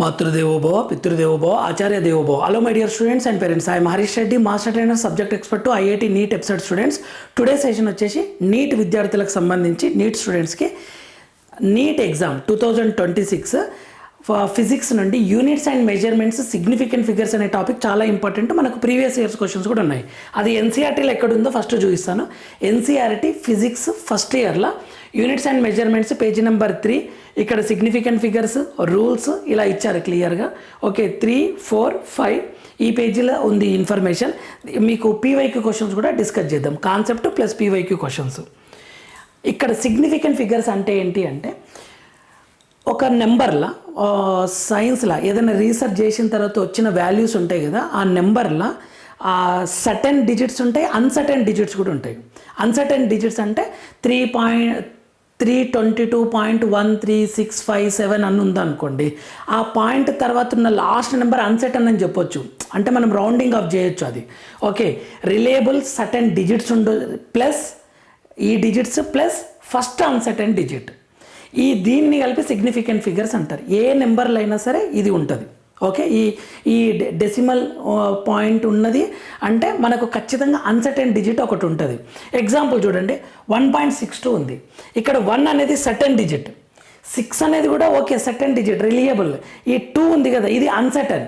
మాతృదేవోభవ పితృదేవోభవ ఆచార్య దేవోభవ hello my dear students and parents I Harish Reddy master trainer subject expert IIT NEET episode students today session వచ్చేసి NEET విద్యార్థులకు సంబంధించి NEET స్టూడెంట్స్కి NEET exam two thousand twenty six physics నుండి units and measurements significant figures అనే topic చాలా important. మనకు previous years questions కూడా ఉన్నాయి. అది ఎన్సీఆర్టీలో ఎక్కడుందో ఫస్ట్ చూపిస్తాను. ఎన్సీఆర్టీ ఫిజిక్స్ ఫస్ట్ ఇయర్లో units and measurements page number three. ఇక్కడ సిగ్నిఫికెంట్ ఫిగర్స్ రూల్స్ ఇలా ఇచ్చారు క్లియర్గా. Okay three four five. ఈ పేజీలో ఉంది ఇన్ఫర్మేషన్. మీకు పీవైక్యూ క్వశ్చన్స్ కూడా డిస్కస్ చేద్దాం. Concept plus PYQ questions. ఇక్కడ సిగ్నిఫికెంట్ ఫిగర్స్ అంటే ఏంటి అంటే ఒక నెంబర్లా సైన్స్లా ఏదైనా రీసెర్చ్ చేసిన తర్వాత వచ్చిన వాల్యూస్ ఉంటాయి కదా ఆ నెంబర్లా సటన్ డిజిట్స్ ఉంటాయి అన్సర్టన్ డిజిట్స్ కూడా ఉంటాయి. అన్సర్టన్ డిజిట్స్ అంటే three point three twenty two point one three six five seven అని ఉందనుకోండి ఆ పాయింట్ తర్వాత ఉన్న లాస్ట్ నెంబర్ అన్సర్టన్ అని చెప్పొచ్చు. అంటే మనం రౌండింగ్ ఆఫ్ చేయొచ్చు అది. ఓకే రిలేబుల్ సటన్ డిజిట్స్ ఉండు ప్లస్ ఈ digits plus first uncertain digit. ఈ దీన్ని కలిపి సిగ్నిఫికెంట్ ఫిగర్స్ అంటారు. ఏ నెంబర్లు అయినా సరే ఇది ఉంటుంది. ఓకే ఈ ఈ డెసిమల్ పాయింట్ ఉన్నది అంటే మనకు ఖచ్చితంగా అన్సర్టెన్ డిజిట్ ఒకటి ఉంటుంది. ఎగ్జాంపుల్ చూడండి. వన్ పాయింట్ సిక్స్ టూ ఉంది. ఇక్కడ వన్ అనేది సర్టెన్ డిజిట్ సిక్స్ అనేది కూడా ఓకే సర్టెన్ డిజిట్ రిలియబుల్ ఈ టూ ఉంది కదా ఇది అన్సర్టెన్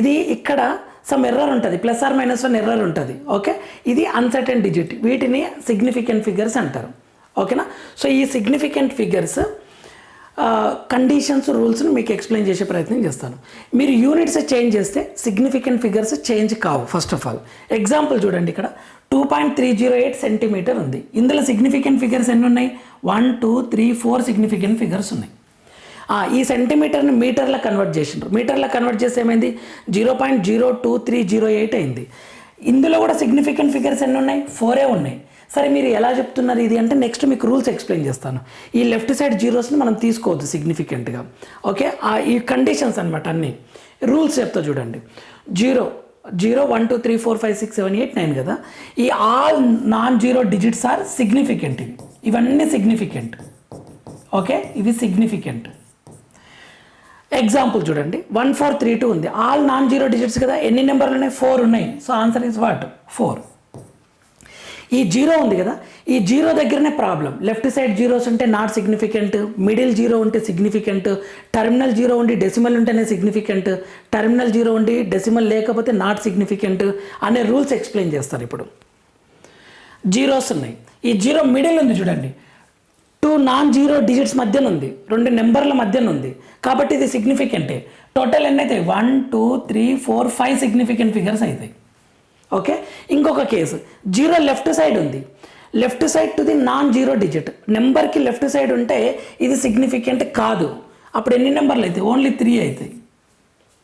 ఇది ఇక్కడ సమ్ ఎర్రర్ ఉంటుంది. Plus or minus one error ఉంటుంది. ఓకే ఇది అన్సర్టెన్ డిజిట్ వీటిని సిగ్నిఫికెంట్ ఫిగర్స్ అంటారు. ఓకేనా? సో ఈ సిగ్నిఫికెంట్ ఫిగర్స్ కండిషన్స్ రూల్స్ని మీకు ఎక్స్ప్లెయిన్ చేసే ప్రయత్నం చేస్తాను. మీరు యూనిట్స్ చేంజ్ చేస్తే సిగ్నిఫికెంట్ ఫిగర్స్ చేంజ్ కావు ఫస్ట్ ఆఫ్ ఆల్ ఎగ్జాంపుల్ చూడండి ఇక్కడ. Two point three zero eight centimetre ఉంది. ఇందులో సిగ్నిఫికెంట్ ఫిగర్స్ ఎన్ని ఉన్నాయి? One two three four significant figures ఉన్నాయి. ఈ సెంటీమీటర్ని మీటర్లో కన్వర్ట్ చేసిండ్రు. మీటర్లో కన్వర్ట్ చేస్తే ఏమైంది? Zero point zero two three zero eight అయింది. ఇందులో కూడా సిగ్నిఫికెంట్ ఫిగర్స్ ఎన్ని ఉన్నాయి? ఫోరే ఉన్నాయి. సరే మీరు ఎలా చెప్తున్నారు ఇది అంటే నెక్స్ట్ మీకు రూల్స్ ఎక్స్ప్లెయిన్ చేస్తాను. ఈ లెఫ్ట్ సైడ్ జీరోస్ని మనం తీసుకోవద్దు సిగ్నిఫికెంట్గా ఓకే ఆ ఈ కండిషన్స్ అనమాట అన్నీ. రూల్స్ చెప్తా చూడండి. Zero zero one two three four five six seven eight nine కదా? ఈ all non zero digits are significant ఇవి ఇవన్నీ సిగ్నిఫికెంట్ ఓకే ఇవి సిగ్నిఫికెంట్ ఎగ్జాంపుల్ చూడండి. వన్ ఫోర్ త్రీ టూ ఉంది. ఆల్ నాన్ జీరో డిజిట్స్ కదా? ఎన్ని నెంబర్లు ఉన్నాయి? ఫోర్ ఉన్నాయి. So answer is what four ఈ జీరో ఉంది కదా? ఈ జీరో దగ్గరనే ప్రాబ్లం. లెఫ్ట్ సైడ్ జీరోస్ ఉంటే నాట్ సిగ్నిఫికెంట్ మిడిల్ జీరో ఉంటే సిగ్నిఫికెంట్ టర్మినల్ జీరో ఉండి డెసిమల్ ఉంటేనే సిగ్నిఫికెంట్ టర్మినల్ జీరో ఉండి డెసిమల్ లేకపోతే నాట్ సిగ్నిఫికెంట్ అనే రూల్స్ ఎక్స్ప్లెయిన్ చేస్తారు ఇప్పుడు. జీరోస్ ఉన్నాయి. ఈ జీరో మిడిల్ ఉంది చూడండి. టూ నాన్ జీరో డిజిట్స్ మధ్యన ఉంది. రెండు నెంబర్ల మధ్యన ఉంది. కాబట్టి ఇది సిగ్నిఫికెంటే. టోటల్ ఎన్ని అవుతాయి one two three four five significant figures అవుతాయి ఓకే? ఇంకొక కేసు. జీరో లెఫ్ట్ సైడ్ ఉంది. Left side to the non zero digit. నెంబర్కి లెఫ్ట్ సైడ్ ఉంటే ఇది సిగ్నిఫికెంట్ కాదు. అప్పుడు ఎన్ని నెంబర్లు అవుతాయి? ఓన్లీ త్రీ అవుతాయి.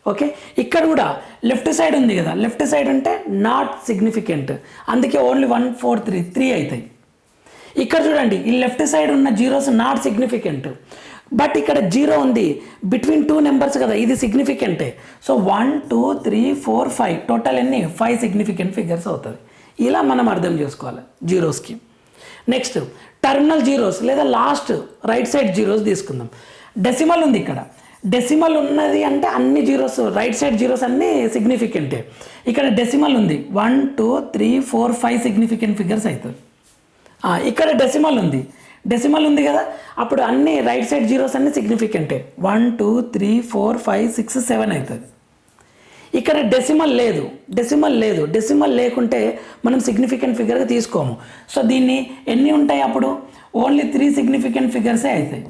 ఓకే? ఇక్కడ కూడా లెఫ్ట్ సైడ్ ఉంది కదా. లెఫ్ట్ సైడ్ అంటే నాట్ సిగ్నిఫికెంట్. అందుకే only one four three three అవుతాయి. ఇక్కడ చూడండి ఈ లెఫ్ట్ సైడ్ ఉన్న జీరోస్ నాట్ సిగ్నిఫికెంట్. బట్ ఇక్కడ జీరో ఉంది. బిట్వీన్ టూ నెంబర్స్ కదా ఇది సిగ్నిఫికెంటే so one two three four five total ఎన్ని? ఫైవ్ సిగ్నిఫికెంట్ ఫిగర్స్ అవుతుంది. ఇలా మనం అర్థం చేసుకోవాలి జీరోస్కి నెక్స్ట్ టర్మినల్ జీరోస్ లేదా లాస్ట్ రైట్ సైడ్ జీరోస్ తీసుకుందాం. డెసిమల్ ఉంది ఇక్కడ. డెసిమల్ ఉన్నది అంటే అన్ని జీరోస్ రైట్ సైడ్ జీరోస్ అన్నీ సిగ్నిఫికెంటే ఇక్కడ డెసిమల్ ఉంది. One two three four five significant figures అవుతుంది. ఇక్కడ డెసిమల్ ఉంది. డెసిమల్ ఉంది కదా? అప్పుడు అన్ని రైట్ సైడ్ జీరోస్ అన్ని సిగ్నిఫికెంటే one two three four five six seven అవుతుంది. ఇక్కడ డెసిమల్ లేదు. డెసిమల్ లేదు. డెసిమల్ లేకుంటే మనం సిగ్నిఫికెంట్ ఫిగర్గా తీసుకోము. సో దీన్ని ఎన్ని ఉంటాయి అప్పుడు? ఓన్లీ త్రీ సిగ్నిఫికెంట్ ఫిగర్సే అవుతాయి.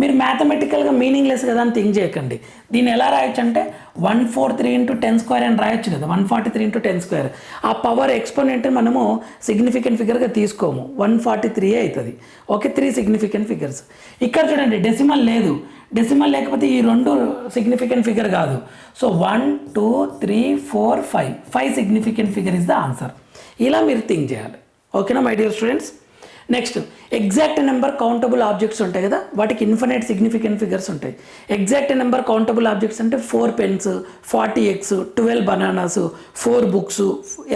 మీరు మ్యాథమెటికల్గా మీనింగ్లెస్ కదా అని థింక్ చేయకండి. దీన్ని ఎలా రాయొచ్చు అంటే one four three into ten square అని రాయొచ్చు కదా one forty three into ten square ఆ పవర్ ఎక్స్పోనెంట్ని మనము సిగ్నిఫికెంట్ ఫిగర్గా తీసుకోము. వన్ ఫార్టీ త్రీ అవుతుంది ఓకే త్రీ సిగ్నిఫికెంట్ ఫిగర్స్ ఇక్కడ చూడండి డెసిమల్ లేదు. డెసిమల్ లేకపోతే ఈ రెండు సిగ్నిఫికెంట్ ఫిగర్ కాదు. So one two three four five five significant figure is the answer ఇలా మీరు థింక్ చేయాలి. ఓకేనా my dear students next exact number countable objects ఉంటాయి కదా వాటికి ఇన్ఫినైట్ సిగ్నిఫికెంట్ ఫిగర్స్ ఉంటాయి. ఎగ్జాక్ట్ నెంబర్ కౌంటబుల్ ఆబ్జెక్ట్స్ అంటే four pens forty eggs twelve bananas four books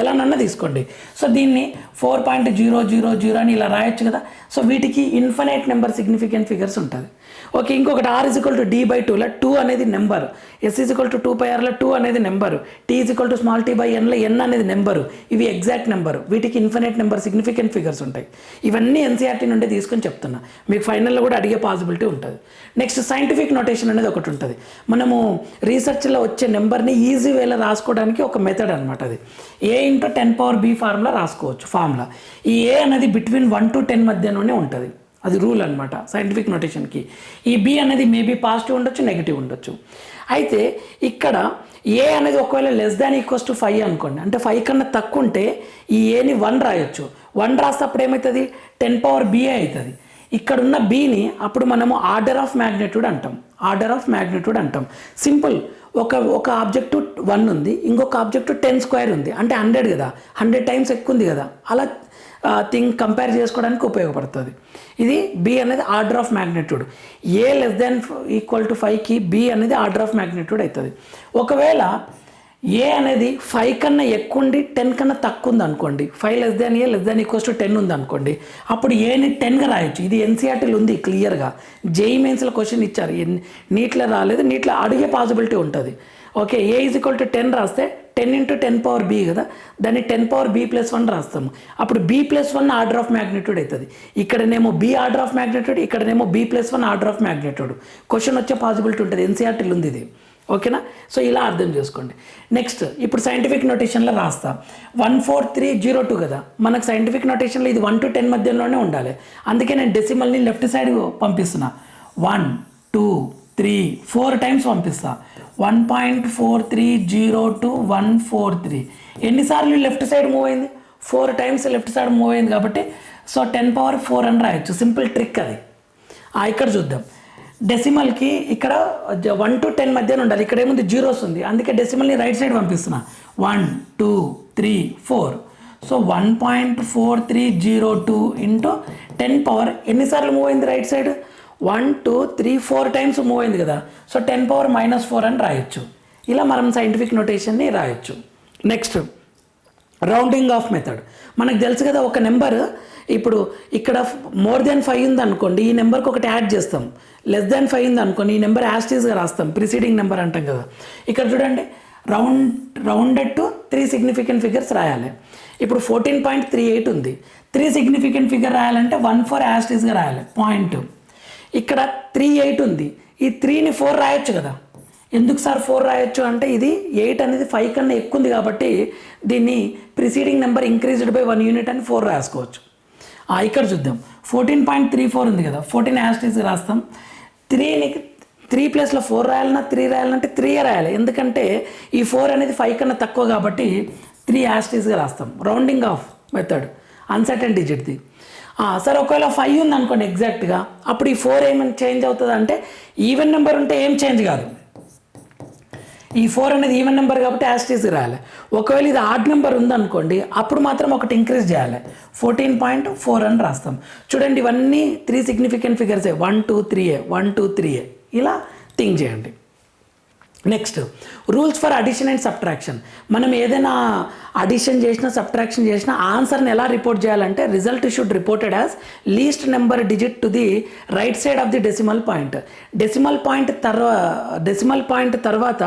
ఎలానన్నా తీసుకోండి. సో దీన్ని four point zero zero zero అని ఇలా రాయొచ్చు కదా. సో వీటికి ఇన్ఫినైట్ నెంబర్ సిగ్నిఫికెంట్ ఫిగర్స్ ఉంటుంది ఓకే ఇంకొకటి R equal to D by టూలో టూ అనేది number S equal to two pi ఆర్లో two అనేది number T equal to small T by ఎన్లో ఎన్ అనేది నెంబరు ఇవి ఎగ్జాక్ట్ నెంబర్ వీటికి ఇన్ఫినిట్ నెంబర్ సిగ్నిఫికెంట్ ఫిగర్స్ ఉంటాయి. ఇవన్నీ ఎన్సీఆర్టీ నుండి తీసుకొని చెప్తున్నా. మీకు ఫైనల్లో కూడా అడిగే పాసిబిలిటీ ఉంటుంది. నెక్స్ట్ సైంటిఫిక్ నోటేషన్ అనేది ఒకటి ఉంటుంది. మనము రీసెర్చ్లో వచ్చే నెంబర్ని ఈజీ వేలో రాసుకోవడానికి ఒక మెథడ్ అనమాట అది. A into ten power B formula రాసుకోవచ్చు ఫార్ములా ఈ ఏ అనేది బిట్వీన్ వన్ టు టెన్ మధ్యలోనే ఉంటుంది. అది రూల్ అనమాట సైంటిఫిక్ నోటేషన్కి ఈ బి అనేది మేబీ పాజిటివ్ ఉండొచ్చు నెగిటివ్ ఉండొచ్చు. అయితే ఇక్కడ ఏ అనేది ఒకవేళ less than equals to five అనుకోండి అంటే ఫైవ్ కన్నా తక్కువ ఉంటే ఈ ఏని వన్ రాయొచ్చు. వన్ రాస్తే అప్పుడు ఏమవుతుంది టెన్ పవర్ బిఏ అవుతుంది ఇక్కడ ఉన్న బీని అప్పుడు మనము ఆర్డర్ ఆఫ్ మ్యాగ్నెట్యూడ్ అంటాం. ఆర్డర్ ఆఫ్ మ్యాగ్నెట్యూడ్ అంటాం. సింపుల్ ఒక ఒక ఆబ్జెక్టు వన్ ఉంది ఇంకొక ఆబ్జెక్టు టెన్ స్క్వేర్ ఉంది. అంటే హండ్రెడ్ కదా. హండ్రెడ్ టైమ్స్ ఎక్కువ ఉంది కదా. అలా థింగ్ కంపేర్ చేసుకోవడానికి ఉపయోగపడుతుంది. ఇది బి అనేది order of magnitude A less than equal to ఫైవ్కి బి అనేది ఆర్డర్ ఆఫ్ మ్యాగ్నెట్యూడ్ అవుతుంది. ఒకవేళ ఏ అనేది ఫైవ్ కన్నా ఎక్కువ ఉండి టెన్ కన్నా తక్కువ ఉంది అనుకోండి five less than A less than equals to ten ఉంది అనుకోండి అప్పుడు ఏని టెన్గా రాయొచ్చు. ఇది ఎన్సీఆర్టీలు ఉంది క్లియర్గా జేఈ మెయిన్స్లో క్వశ్చన్ ఇచ్చారు. ఎన్ని నీట్లో రాలేదు నీట్లో అడిగే పాసిబిలిటీ ఉంటుంది. Okay A is equal to ten రాస్తే ten into ten power B కదా? దాన్ని ten power B plus one రాస్తాము. అప్పుడు B plus one order of magnitude అవుతుంది ఇక్కడనేమో బి ఆర్డర్ ఆఫ్ మ్యాగ్నెట్యూడ్ ఇక్కడనేమో B plus one order of magnitude question వచ్చే possibility ఉంటుంది. ఎన్సీఆర్టీలు ఉంది ఇది. ఓకేనా? సో ఇలా అర్థం చేసుకోండి. నెక్స్ట్ ఇప్పుడు సైంటిఫిక్ నోటేషన్లో రాస్తా. One four three zero two కదా? మనకు సైంటిఫిక్ నోటేషన్లో ఇది వన్ టు టెన్ మధ్యలోనే ఉండాలి. అందుకే నేను డెసిమల్ని left side పంపిస్తున్నా. One two three four times పంపిస్తా. One point four three zero two one four three. ఎన్నిసార్లు లెఫ్ట్ సైడ్ మూవ్ అయింది? Four times left side move అయింది కాబట్టి సో టెన్ పవర్ ఫోర్ అని రాయొచ్చు. సింపుల్ ట్రిక్ అది. ఇక్కడ చూద్దాం. డెసిమల్కి ఇక్కడ వన్ టు టెన్ మధ్యన ఉండాలి. ఇక్కడ ఏముంది? జీరోస్ ఉంది. అందుకే డెసిమల్ని right side పంపిస్తున్నా. One two three four. So one point four three zero two into ten power ఎన్నిసార్లు మూవ్ అయింది right side? One two three four times move అయింది కదా. So ten power minus four అని రాయొచ్చు. ఇలా మనం సైంటిఫిక్ నోటేషన్ని రాయొచ్చు. Next rounding off method. మనకు తెలుసు కదా ఒక నెంబర్ ఇప్పుడు ఇక్కడ మోర్ దెన్ ఫైవ్ ఉంది అనుకోండి ఈ నెంబర్కి ఒకటి యాడ్ చేస్తాం. లెస్ దెన్ ఫైవ్ ఉంది అనుకోండి ఈ నెంబర్ యాస్టీస్గా రాస్తాం. ప్రిసీడింగ్ నెంబర్ అంటాం కదా. ఇక్కడ చూడండి round rounded to three significant figures రాయాలి. ఇప్పుడు ఫోర్టీన్ పాయింట్ త్రీ ఎయిట్ ఉంది. త్రీ సిగ్నిఫికెంట్ ఫిగర్ రాయాలంటే వన్ ఫోర్ యాస్టీస్గా రాయాలి. పాయింట్. ఇక్కడ త్రీ ఎయిట్ ఉంది. ఈ త్రీని ఫోర్ రాయొచ్చు కదా. ఎందుకు సార్ ఫోర్ రాయొచ్చు? అంటే ఇది ఎయిట్ అనేది ఫైవ్ కన్నా ఎక్కువ ఉంది కాబట్టి దీన్ని preceding number increased by one unit అని ఫోర్ రాసుకోవచ్చు. ఇక్కడ చూద్దాం. ఫోర్టీన్ పాయింట్ త్రీ ఫోర్ ఉంది కదా. ఫోర్టీన్ యాస్టీస్ రాస్తాం. త్రీని త్రీ ప్లస్లో ఫోర్ రాయాలన్నా త్రీ రాయాలంటే త్రీ రాయాలి. ఎందుకంటే ఈ ఫోర్ అనేది ఫైవ్ కన్నా తక్కువ కాబట్టి త్రీ యాస్టీస్గా రాస్తాం. రౌండింగ్ ఆఫ్ మెథడ్ అన్సర్టన్ డిజిట్ది సార్ ఒకవేళ ఫైవ్ ఉంది అనుకోండి ఎగ్జాక్ట్గా అప్పుడు ఈ ఫోర్ ఏమైనా చేంజ్ అవుతుంది అంటే ఈవెన్ నెంబర్ ఉంటే ఏం చేంజ్ కాదు. ఈ ఫోర్ అనేది ఈవెన్ నెంబర్ కాబట్టి యాస్టీస్ రాయాలి. ఒకవేళ ఇది ఆడ్ నెంబర్ ఉందనుకోండి అప్పుడు మాత్రం ఒకటి ఇంక్రీజ్ చేయాలి. ఫోర్టీన్ పాయింట్ ఫోర్ అని రాస్తాం. చూడండి ఇవన్నీ త్రీ సిగ్నిఫికెంట్ ఫిగర్సే వన్ టూ త్రీ ఏ. వన్ టూ త్రీ ఏ. ఇలా థింక్ చేయండి. Next rules for addition and subtraction మనం ఏదైనా అడిషన్ చేసినా సబ్ట్రాక్షన్ చేసినా ఆన్సర్ని ఎలా రిపోర్ట్ చేయాలంటే result should reported as least number digit to the right side of the decimal point decimal point తర్వా డెసిమల్ పాయింట్ తర్వాత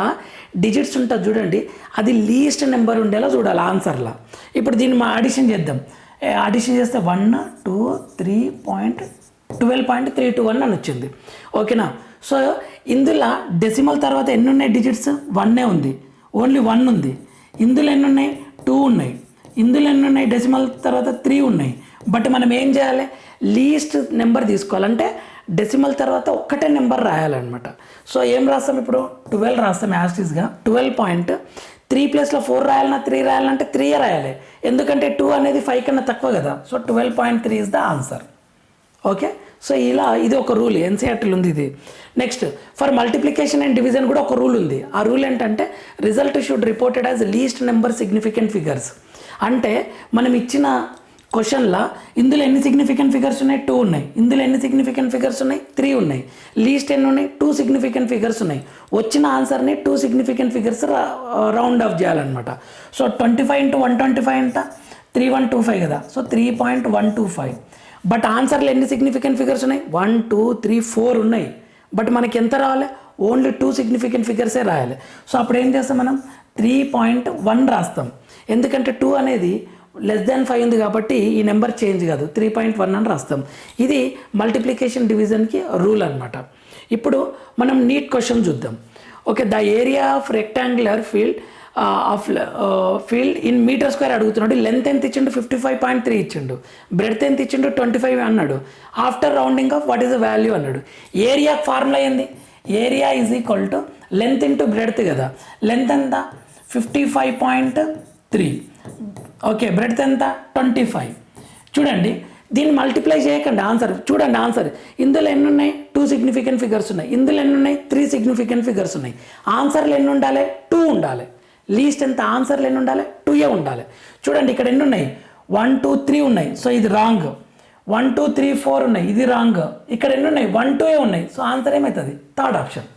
డిజిట్స్ ఉంటుంది చూడండి. అది లీస్ట్ నెంబర్ ఉండేలా చూడాలి ఆన్సర్లా ఇప్పుడు దీన్ని మా అడిషన్ చేద్దాం. అడిషన్ చేస్తే one two three point twelve point three two one అని వచ్చింది. ఓకేనా సో ఇందులో డెసిమల్ తర్వాత ఎన్ని ఉన్నాయి డిజిట్స్ వన్నే ఉంది. ఓన్లీ వన్ ఉంది. ఇందులో ఎన్ని ఉన్నాయి టూ ఉన్నాయి. ఇందులో ఎన్ని ఉన్నాయి డెసిమల్ తర్వాత త్రీ ఉన్నాయి. బట్ మనం ఏం చేయాలి? లీస్ట్ నెంబర్ తీసుకోవాలంటే డెసిమల్ తర్వాత ఒక్కటే నెంబర్ రాయాలన్నమాట. సో ఏం రాస్తాం ఇప్పుడు? ట్వెల్వ్ రాస్తాం యాస్టీస్గా ట్వెల్వ్ పాయింట్ త్రీ ప్లేస్లో ఫోర్ రాయాలన్నా త్రీ రాయాలంటే త్రీయే రాయాలి. ఎందుకంటే టూ అనేది ఫైవ్ కన్నా తక్కువ కదా. So twelve point three is the answer okay so ఇలా ఇది ఒక రూల్ ఎన్సీఆర్టీలు ఉంది ఇది. Next for multiplication and division కూడా ఒక రూల్ ఉంది. ఆ రూల్ ఏంటంటే result should reported as least number significant figures అంటే మనం ఇచ్చిన క్వశ్చన్లో ఇందులో ఎన్ని సిగ్నిఫికెంట్ ఫిగర్స్ ఉన్నాయి? టూ ఉన్నాయి. ఇందులో ఎన్ని సిగ్నిఫికెంట్ ఫిగర్స్ ఉన్నాయి? త్రీ ఉన్నాయి. లీస్ట్ ఎన్ని ఉన్నాయి? టూ సిగ్నిఫికెంట్ ఫిగర్స్ ఉన్నాయి. వచ్చిన ఆన్సర్ని two significant figures round off చేయాలన్నమాట so twenty five into one twenty five అంట త్రీ వన్ టూ ఫైవ్ కదా. So three point one two five but ఆన్సర్లు ఎన్ని సిగ్నిఫికెంట్ ఫిగర్స్ ఉన్నాయి? వన్ టూ త్రీ ఫోర్ ఉన్నాయి. బట్ మనకి ఎంత రావాలి? ఓన్లీ టూ సిగ్నిఫికెంట్ ఫిగర్సే రాయాలి. సో అప్పుడు ఏం చేస్తాం మనం? త్రీ పాయింట్ వన్ రాస్తాం. ఎందుకంటే టూ అనేది లెస్ దాన్ ఫైవ్ ఉంది కాబట్టి ఈ నెంబర్ చేంజ్ కాదు. త్రీ పాయింట్ వన్ అని రాస్తాం. ఇది మల్టిప్లికేషన్ డివిజన్కి రూల్ అనమాట ఇప్పుడు మనం నీట్ క్వశ్చన్ చూద్దాం. Okay the area of rectangular field of field in metre square అడుగుతున్నాడు. లెంత్ ఎంత ఇచ్చిండు? ఫిఫ్టీ ఫైవ్ పాయింట్ త్రీ ఇచ్చిండు. బ్రెడ్త్ ఎంత ఇచ్చిండు? ట్వంటీ ఫైవ్ అన్నాడు. After rounding off what is the value అన్నాడు. ఏరియా ఫార్ములా ఏంది? Area is equal to length into breadth కదా. లెంత్ ఎంత? Fifty five point three. Okay breadth ఎంత? Twenty five. చూడండి దీన్ని మల్టిప్లై చేయకండి. ఆన్సర్ చూడండి ఆన్సర్. ఇందులో ఎన్ని ఉన్నాయి టూ సిగ్నిఫికెంట్ ఫిగర్స్ ఉన్నాయి. ఇందులో ఎన్ని ఉన్నాయి త్రీ సిగ్నిఫికెంట్ ఫిగర్స్ ఉన్నాయి. ఆన్సర్లు ఎన్ని ఉండాలి టూ ఉండాలి. లీస్ట్ ఎంత ఆన్సర్లు ఎన్ని ఉండాలి? టూ ఏ ఉండాలి. చూడండి ఇక్కడ ఎన్ని ఉన్నాయి? వన్ టూ త్రీ ఉన్నాయి. సో ఇది wrong one two three four ఉన్నాయి. ఇది రాంగ్ ఇక్కడ ఎన్ని ఉన్నాయి? వన్ టూ ఏ ఉన్నాయి. సో ఆన్సర్ ఏమవుతుంది థర్డ్ ఆప్షన్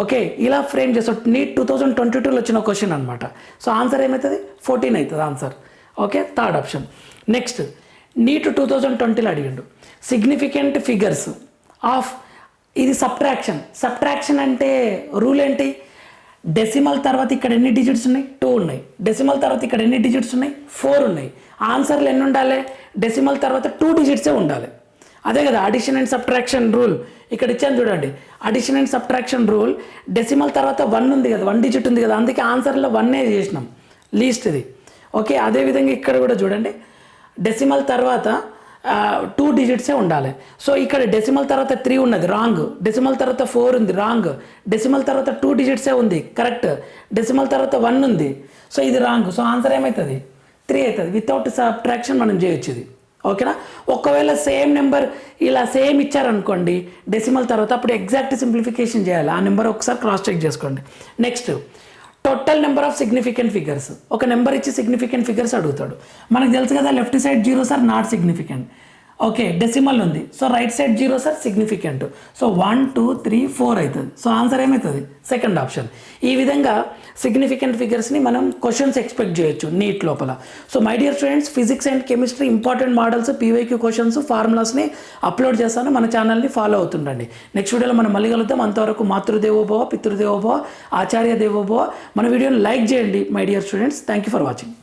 ఓకే ఇలా ఫ్రేమ్ చేసా నీట్ టూ థౌజండ్ ట్వంటీ టూలో వచ్చిన క్వశ్చన్ అనమాట సో ఆన్సర్ ఏమవుతుంది ఫోర్టీన్ అవుతుంది answer okay third option next NEET two thousand ట్వంటీలో అడిగిండు. సిగ్నిఫికెంట్ ఫిగర్స్ ఆఫ్ ఇది సబ్ట్రాక్షన్ సబ్ట్రాక్షన్ అంటే రూల్ ఏంటి? డెసిమల్ తర్వాత ఇక్కడ ఎన్ని డిజిట్స్ ఉన్నాయి? టూ ఉన్నాయి. డెసిమల్ తర్వాత ఇక్కడ ఎన్ని డిజిట్స్ ఉన్నాయి? ఫోర్ ఉన్నాయి. ఆన్సర్లు ఎన్ని ఉండాలి? డెసిమల్ తర్వాత టూ డిజిట్సే ఉండాలి. అదే కదా అడిషన్ అండ్ సబ్ట్రాక్షన్ రూల్ ఇక్కడ ఇచ్చాను చూడండి. Addition and subtraction rule decimal తర్వాత వన్ ఉంది కదా వన్ డిజిట్ ఉంది కదా అందుకే ఆన్సర్లో వన్నే చేసినాం. లీస్ట్ ఇది. ఓకే అదేవిధంగా ఇక్కడ కూడా చూడండి. డెసిమల్ తర్వాత టూ డిజిట్సే ఉండాలి. సో ఇక్కడ డెసిమల్ తర్వాత త్రీ ఉన్నది. రాంగ్ డెసిమల్ తర్వాత ఫోర్ ఉంది. రాంగ్ డెసిమల్ తర్వాత టూ డిజిట్సే ఉంది. కరెక్ట్ డెసిమల్ తర్వాత వన్ ఉంది. సో ఇది రాంగ్ సో ఆన్సర్ ఏమవుతుంది త్రీ అవుతుంది వితౌట్ సబ్ట్రాక్షన్ మనం చేయొచ్చు ఇది ఓకేనా ఒకవేళ సేమ్ నెంబర్ ఇలా సేమ్ ఇచ్చారనుకోండి డెసిమల్ తర్వాత అప్పుడు ఎగ్జాక్ట్ సింప్లిఫికేషన్ చేయాలి. ఆ నెంబర్ ఒకసారి క్రాస్ చెక్ చేసుకోండి. Next total number of significant figures ఒక నెంబర్ ఇచ్చి సిగ్నిఫికెంట్ ఫిగర్స్ అడుగుతాడు. మనకు తెలుసు కదా left side zero sir not significant okay decimal ఉంది. So right side zero sir significant so one two three four అవుతుంది. సో ఆన్సర్ ఏమవుతుంది సెకండ్ ఆప్షన్ ఈ విధంగా సిగ్నిఫికెంట్ ఫిగర్స్ని మనం క్వశ్చన్స్ ఎక్స్పెక్ట్ చేయొచ్చు నీట్ లోపల. So my dear students physics and chemistry important models PYQ questions ఫార్ములాస్ని upload చేస్తాను. మన ఛానల్ని ఫాలో అవుతుండండి. నెక్స్ట్ వీడియోలో మనం మళ్ళీ కలుద్దాం. అంతవరకు మాతృదేవోభవ పితృదేవోభవ ఆచార్య దేవోభవ. మన వీడియోని లైక్ చేయండి my dear students thank you for watching